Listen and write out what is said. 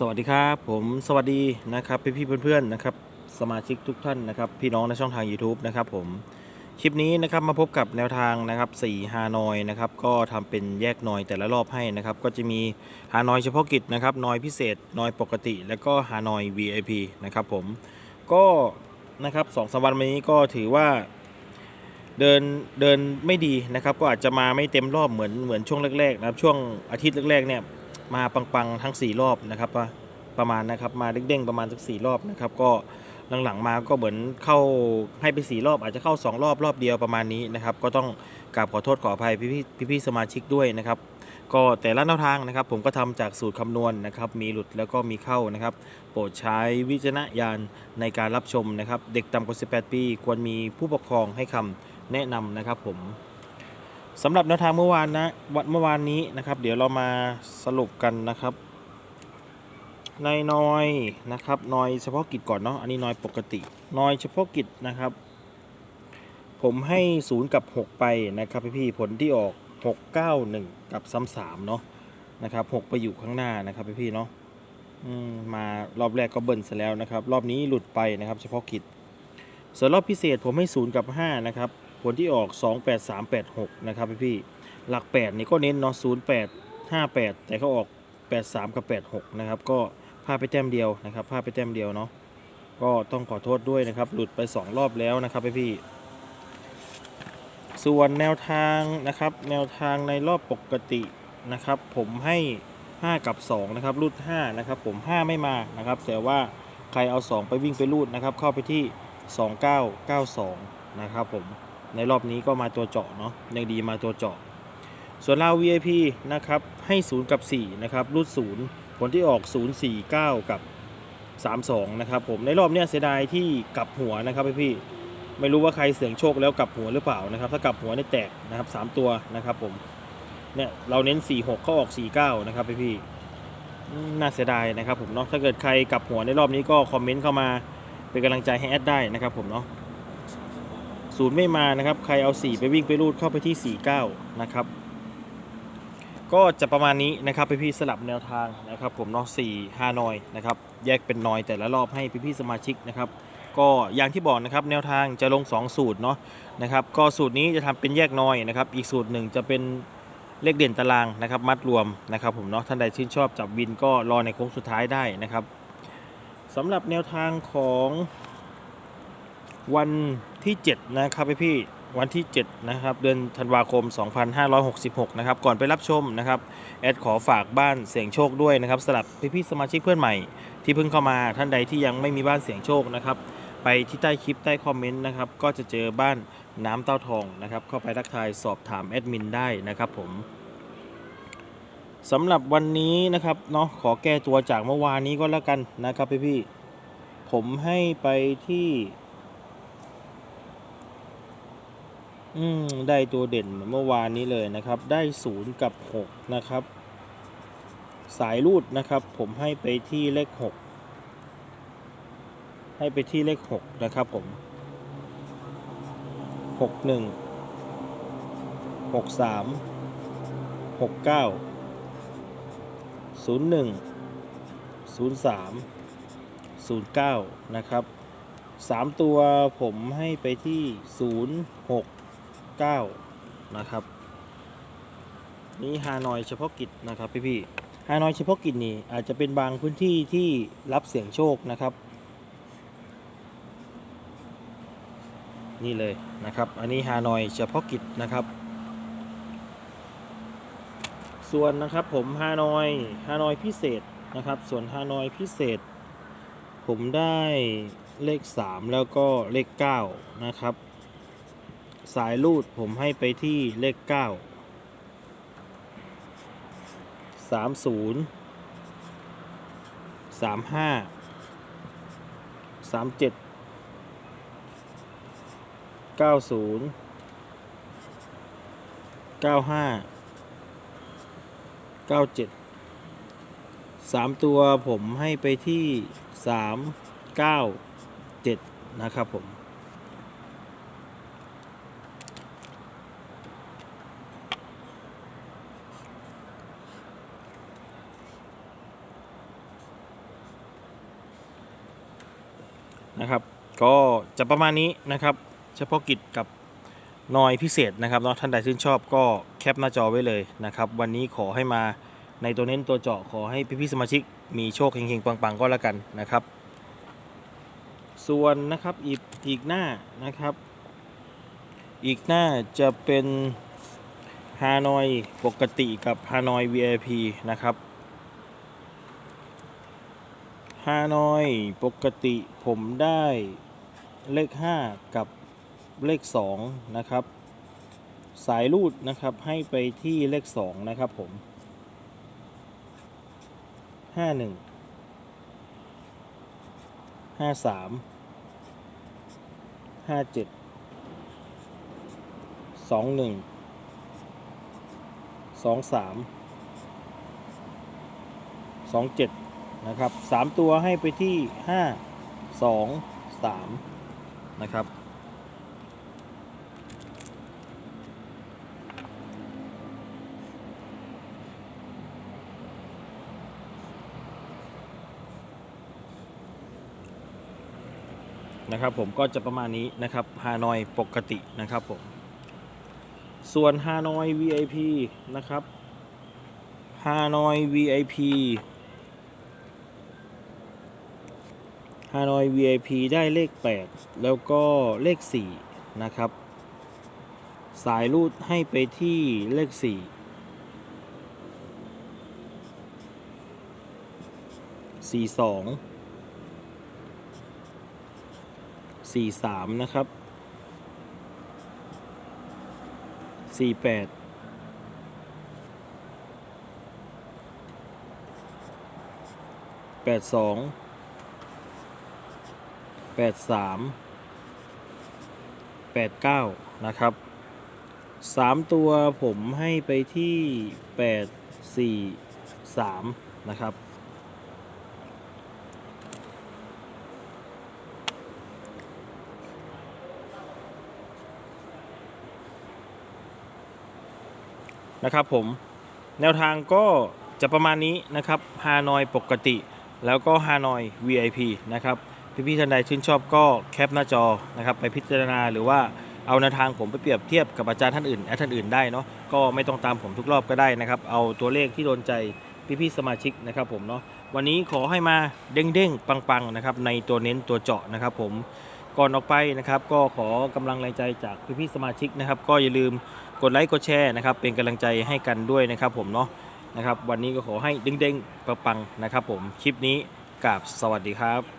สวัสดีครับผมสวัสดีนะครับพี่พี่เพื่อนๆนะครับสมาชิกทุกท่านนะครับพี่น้องในช่องทาง YouTube นะครับผมคลิปนี้นะครับมาพบกับแนวทางนะครับ4ฮานอยนะครับก็ทำเป็นแยกนอยแต่ละรอบให้นะครับก็จะมีฮานอยเฉพาะกิจนะครับนอยพิเศษนอยปกติ แล้วก็ฮานอย VIP นะครับผมก็นะครับสองสามวันมานี้ก็ถือว่าเดินเดินไม่ดีนะครับก็อาจจะมาไม่เต็มรอบเหมือนเหมือนช่วงแรกๆนะครับช่วงอาทิตย์แรกๆเนี่ย มาปังๆทั้ง 4 รอบนะครับประมาณนะครับมาเด้งๆประมาณสักสี่รอบนะครับก็หลังๆมาก็เหมือนเข้าให้ไปสี่รอบอาจจะเข้า 2 รอบรอบเดียวประมาณนี้นะครับก็ต้องกราบขอโทษขออภัยพี่ๆพี่ๆสมาชิกด้วยนะครับก็แต่ละแนวทางนะครับ ผมก็ทำจากสูตรคำนวณนะครับ มีหลุดแล้วก็มีเข้านะครับ โปรดใช้วิจารณญาณในการรับชมนะครับ เด็กต่ำกว่า 18 ปี ควรมีผู้ปกครองให้คำแนะนำนะครับผม สำหรับแนวทางเมื่อวานนะวันเมื่อวานนี้นะครับ เดี๋ยวเรามาสรุปกันนะครับในนอยนะครับนอยเฉพาะกิจก่อนเนาะอันนี้นอยปกตินอยเฉพาะกิจนะครับ ผมให้ศูนย์กับ 6 ไปนะครับพี่ๆผลที่ออก 691 กับซ้ำสามเนาะนะครับ6ไปอยู่ข้างหน้านะครับพี่ๆเนาะมารอบแรกก็เบิ้ลซะแล้วนะครับ รอบนี้หลุดไปนะครับ เฉพาะกิจส่วนรอบพิเศษผมให้0กับ5นะครับ ผลที่ออก 2 8 3 8 6 นะครับพี่พี่หลัก 8 นี่ก็เน้นเนาะ0 8 5 8 แต่ก็ออก 8 3 กับ 8 6 นะครับ ก็พลาดไปแต้มเดียวนะครับพลาดไปแต้มเดียวเนาะก็ต้องขอโทษด้วยนะครับ หลุดไป 2 รอบแล้วนะครับพี่พี่ส่วนแนวทางนะครับ แนวทางในรอบปกตินะครับ ผมให้ 5 กับ 2 นะครับรูด5นะครับ ผม 5 ไม่มานะครับ แต่ว่าใครเอา 2 ไปวิ่งไปรูดนะครับ เข้าไปที่ 2992 นะครับผม ในรอบนี้ก็มาตัวเจาะเนาะยังดีมาตัวเจาะ ส่วนเรา VIP นะครับให้ 0 กับ 4 นะครับรูด 0 ผลที่ออก 049 กับ 32 นะครับผมในรอบเนี้ยเสียดายที่กลับหัวนะครับพี่ๆไม่รู้ว่าใครเสี่ยงโชคแล้วกลับหัวหรือเปล่านะครับ ถ้ากลับหัวเนี่ยแตกนะครับ 3 ตัวนะครับผมเนี่ยเราเน้น 46ก็ออก 49 นะครับพี่ๆอืมน่าเสียดายนะครับผมเนาะถ้าเกิดใครกลับหัวในรอบนี้ก็คอมเมนต์เข้ามาเป็นกำลังใจให้แอดได้นะครับผมเนาะ ศูนย์ไม่มานะครับ ใครเอา 4 ไปวิ่งไปรูดเข้าไปที่ 49 นะครับ ก็จะประมาณนี้นะครับพี่ๆสลับแนวทางนะครับ ผมเนาะ4 5นอยนะครับ แยกเป็นนอยแต่ละรอบให้พี่ๆสมาชิกนะครับ ก็อย่างที่บอกนะครับแนวทางจะลง 2 สูตรเนาะนะครับ ก็สูตรนี้จะทำเป็นแยกนอยนะครับ อีกสูตรหนึ่งจะเป็นเลขเด่นตารางนะครับ มัดรวมนะครับ ผมเนาะท่านใดชื่นชอบจับวินก็รอในโค้งสุดท้ายได้นะครับสำหรับแนวทางของ วันที่ 7 นะครับพี่พี่วันที่ 7 นะครับ เดือนธันวาคม 2566 นะครับ ก่อนไปรับชมนะครับ แอดขอฝากบ้านเสียงโชคด้วยนะครับสำหรับพี่พี่ๆสมาชิกเพื่อนใหม่ ที่เพิ่งเข้ามาท่านใดที่ยังไม่มีบ้านเสียงโชคนะครับ ไปที่ใต้คลิปใต้คอมเมนต์นะครับ ก็จะเจอบ้านน้ำเต้าทองนะครับ เข้าไปทักทายสอบถามแอดมินได้นะครับผมสำหรับวันนี้นะครับเนาะขอแก้ตัวจากเมื่อวานนี้ก็แล้วกันนะครับพี่พี่ๆผมให้ไปที่ อืมได้ตัวเด่นเหมือนเมื่อวานนี้เลยนะครับ ได้ศูนย์กับหกนะครับ สายรูดนะครับ ผมให้ไปที่เลขหกให้ไปที่เลขหกนะครับผมหกหนึ่งหกสามหกเก้าศูนย์หนึ่งศูนย์สามศูนย์เก้านะครับสามตัวผมให้ไปที่ศูนย์หก เก้านะครับ นี่ฮานอยเฉพาะกิจนะครับพี่พี่ๆฮานอยเฉพาะกิจนี่อาจจะเป็นบางพื้นที่ที่รับเสียงโชคนะครับ นี่เลยนะครับ อันนี้ฮานอยเฉพาะกิจนะครับ ส่วนนะครับผมฮานอยฮานอยพิเศษนะครับ ส่วนฮานอยพิเศษ ผมได้เลข 3 แล้วก็เลข 9 นะครับ สายรูดผมให้ไปที่เลข 9 30 35 37 90 95 97 3 ตัวผมให้ไปที่ 3 9 7 นะครับผม นะครับ ก็จะประมาณนี้นะครับ เฉพาะกิจกับนอยพิเศษนะครับเนาะท่านใดชื่นชอบก็แคปหน้าจอไว้เลยนะครับ วันนี้ขอให้มาในตัวเน้นตัวเจาะขอให้พี่ๆสมาชิกมีโชคเฮงๆปังๆก็แล้วกันนะครับ ส่วนนะครับอีกอีกหน้านะครับ อีกหน้าจะเป็นฮานอยปกติกับฮานอย VIP นะครับ ฮานอย ปกติผมได้เลข 5 กับเลข 2 นะครับ สายรูดนะครับให้ไปที่เลข 2 นะครับผม 51 53ห้าเจ็ดสองห นะครับสามตัวให้ไปที่ห้าสองสามนะครับ นะครับผมก็จะประมาณนี้นะครับฮานอยปกตินะครับผมส่วนฮานอย VIP นะครับฮานอย VIP ฮานอย VIP ได้เลข 8 แล้วก็เลข 4 นะครับ สายรูดให้ไปที่เลข 4 4 2สี่สามนะครับสี่แปด แปดสามแปดเก้านะครับสามตัวผมให้ไปที่แปดสี่สามนะครับ นะครับผมแนวทางก็จะประมาณนี้นะครับฮานอยปกติ แล้วก็ฮานอย VIP นะครับ พี่ๆท่านใดชื่นชอบก็แคปหน้าจอนะครับไปพิจารณาหรือว่าเอาแนวทางผมไปเปรียบเทียบกับอาจารย์ท่านอื่นแอดท่านอื่นได้เนาะก็ไม่ต้องตามผมทุกรอบก็ได้นะครับ เอาตัวเลขที่โดนใจพี่ๆสมาชิกนะครับผมเนาะวันนี้ขอให้มาเด้งๆปังๆนะครับในตัวเน้นตัวเจาะนะครับผมก่อนออกไปนะครับก็ขอกำลังแรงใจจากพี่ๆสมาชิกนะครับ ก็อย่าลืมกดไลค์กดแชร์นะครับเป็นกำลังใจให้กันด้วยนะครับผมเนาะนะครับ วันนี้ก็ขอให้เด้งๆปังๆนะครับ ผมคลิปนี้กราบสวัสดีครับ